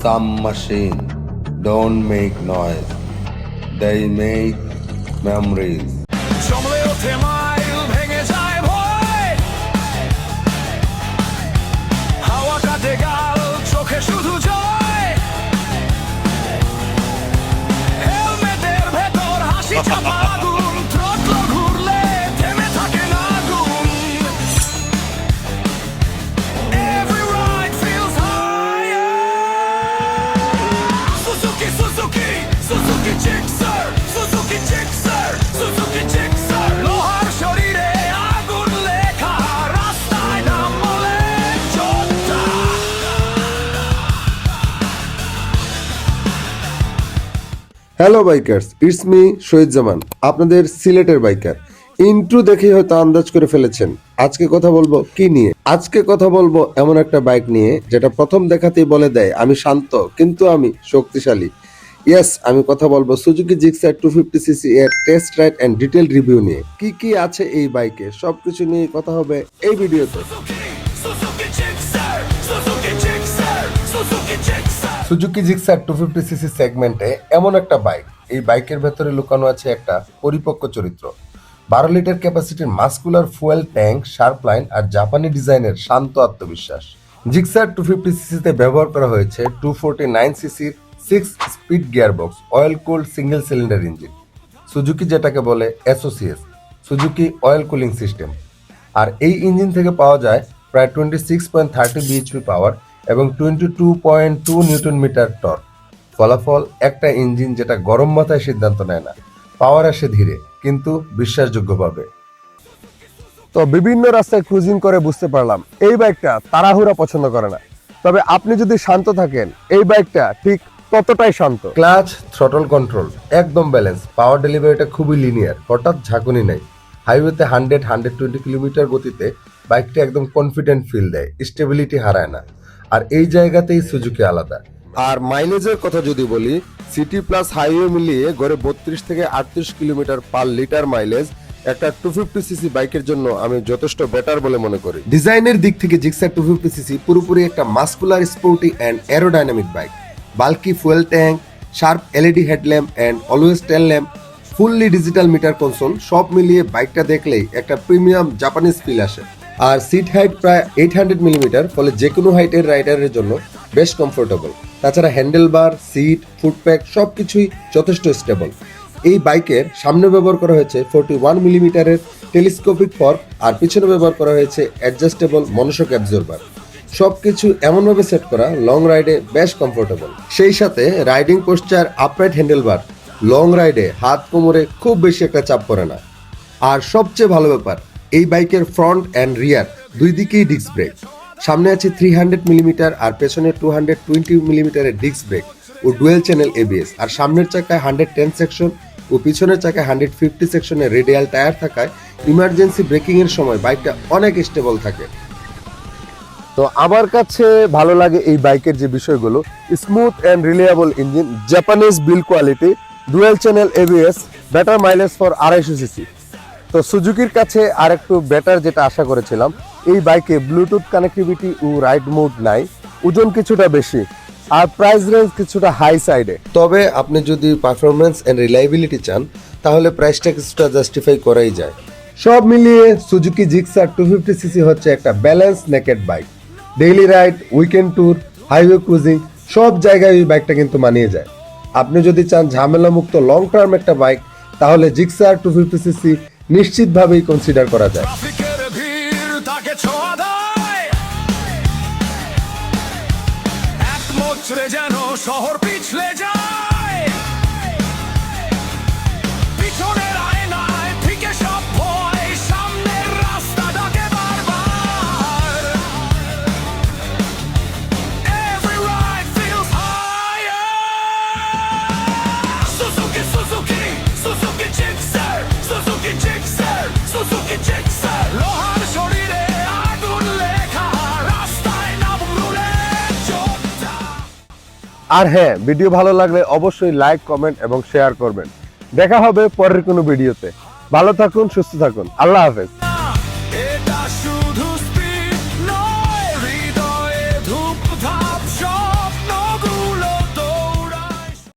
Some machine don't make noise, they make memories. জমলে ওঠে mile ভেঙে hello bikers it's me Shahid Zaman আপনাদের সিলেটের biker intro দেখে হয়তো আন্দাজ করে ফেলেছেন। আজকে কথা বলব কি নিয়ে? আজকে কথা বলব এমন একটা বাইক নিয়ে, যেটা প্রথম দেখাতেই বলে দেয়, আমি শান্ত, কিন্তু আমি শক্তিশালী। ইয়েস আমি কথা বলব Suzuki Gixxer two fifty CC এর test ride and detail review নিয়ে। কি কি আছে এই বাইকে সবকিছু নিয়ে কথা হবে এই ভিডিওতে। Suzuki Gixxer two fifty CC সেগমেন্টে এমন একটা বাইক এই বাইকের ভেতরে লুকানো আছে একটা পরিপক্ক চরিত্র। বারো litre ক্যাপাসিটির muscular fuel tank sharp line আর জাপানি ডিজাইনের শান্ত আত্মবিশ্বাস। জিক্সার টু ফিফটি সিসিতে ব্যবহার করা হয়েছে টু ফোরটি নাইন সিসির six speed gearbox oil cool single cylinder engine Suzuki যেটাকে বলে SOCS Suzuki oil cooling system আর এই ইঞ্জিন থেকে পাওয়া যায় প্রায় twenty six point thirty BHP power এবং twenty two point two newton metre torque. ফলাফল একটা ইঞ্জিন যেটা গরম মাথায় সিদ্ধান্ত নেয় না। পাওয়ার আসে ধীরে, কিন্তু বিশ্বাসযোগ্যভাবে তো বিভিন্ন রাস্তায় ক্রুজিং করে বুঝতে পারলাম, এই বাইকটা তাড়াহুড়া পছন্দ করে না। তবে আপনি যদি শান্ত থাকেন, এই বাইকটা ঠিক ততটাই শান্ত। ক্লাচ থ্রটল কন্ট্রোল একদম ব্যালেন্স পাওয়ার ডেলিভারিটা খুবই লিনিয়ার হঠাৎ ঝাঁকুনি নেই। হাইওয়েতে হান্ড্রেড হান্ড্রেড টোয়েন্টি কিলোমিটার গতিতে বাইকটা একদম কনফিডেন্ট ফিল দেয় স্টেবিলিটি হারায় না। আর এই জায়গাতেই সুজুকি আলাদা। আর মাইলেজের কথা যদি বলি সিটি প্লাস হাইওয়ে মিলিয়ে গড়ে বত্রিশ থেকে আটত্রিশ কিলোমিটার পার লিটার মাইলেজ একটা টু ফিফটি সিসি বাইকের জন্য আমি যথেষ্ট বেটার বলে মনে করি। ডিজাইনের দিক থেকে জিক্সার টু ফিফটি সিসি পুরোপুরি একটা muscular sporty and aerodynamic bike bulky fuel tank sharp LED headlamp and always tail lamp fully digital meter console সব মিলিয়ে বাইকটা দেখলেই একটা প্রিমিয়াম জাপানিজ ফিল আসে। আর সিট হাইট প্রায় এইট হান্ড্রেড মিলিমিটার ফলে যে কোনো হাইটের রাইডারের জন্য বেশ কমফোর্টেবল তাছাড়া হ্যান্ডেল বার সিট ফুটপ্যাক সব কিছুই যথেষ্ট স্টেবল এই বাইকের সামনে ব্যবহার করা হয়েছে ফোরটি ওয়ান মিলিমিটারের টেলিস্কোপিক ফর্ক আর পিছনে ব্যবহার করা হয়েছে অ্যাডজাস্টেবল মনোশক অ্যাবজর্বার সব কিছু এমনভাবে সেট করা লং রাইডে বেশ কমফোর্টেবল সেই সাথে riding posture upright handlebar long রাইডে হাত কোমরে খুব বেশি একটা চাপ পড়ে না। আর সবচেয়ে ভালো ব্যাপার এই বাইকের ফ্রন্ট অ্যান্ড রিয়ার দুই দিকেই ডিস্ক ব্রেক সামনে আছে থ্রি হান্ড্রেড মিলিমিটার আর পেছনে টু হান্ড্রেড টোয়েন্টি মিলিমিটারের ডিস্ক ব্রেক ও ডুয়েল চ্যানেল এবিএস আর সামনের চাকায় হান্ড্রেড টেন সেকশন ও পিছনের চাকায় হান্ড্রেড ফিফটি সেকশনের রেডিয়াল টায়ার থাকায় ইমার্জেন্সি ব্রেকিং এর সময় বাইকটা অনেক স্টেবল থাকে। তো আমার কাছে ভালো লাগে এই বাইকের যে বিষয়গুলো smooth and reliable engine Japanese build quality dual channel ABS better mileage for আড়াইশো সিসি তো সুজুকির কাছে আর একটু বেটার যেটা আশা করেছিলাম এই বাইকে ব্লুটুথ কানেক্টিভিটি ও রাইড মোড নাই ওজন কিছুটা বেশি আর প্রাইস রেঞ্জ কিছুটা হাই সাইডে তবে আপনি যদি পারফরমেন্স এন্ড রিলায়েবিলিটি চান তাহলে প্রাইসটা কিছুটা জাস্টিফাই করাই যায়। সব মিলিয়ে Suzuki Gixxer two fifty CC হচ্ছে একটা balance naked bike daily ride weekend tour highway cruising সব জায়গায় এই বাইকটা কিন্তু মানিয়ে যায়। আপনি যদি চান ঝামেলামুক্ত লং টার্ম একটা বাইক তাহলে জিক্সার টু ফিফটি সিসি নিশ্চিতভাবেই কনসিডার করা যায়। যেন শহর পিছলে যায়। আর হ্যাঁ ভিডিও ভালো লাগলে অবশ্যই লাইক কমেন্ট এবং শেয়ার করবেন। দেখা হবে পরের কোনো ভিডিওতে। ভালো থাকুন, সুস্থ থাকুন। আল্লাহ হাফেজ।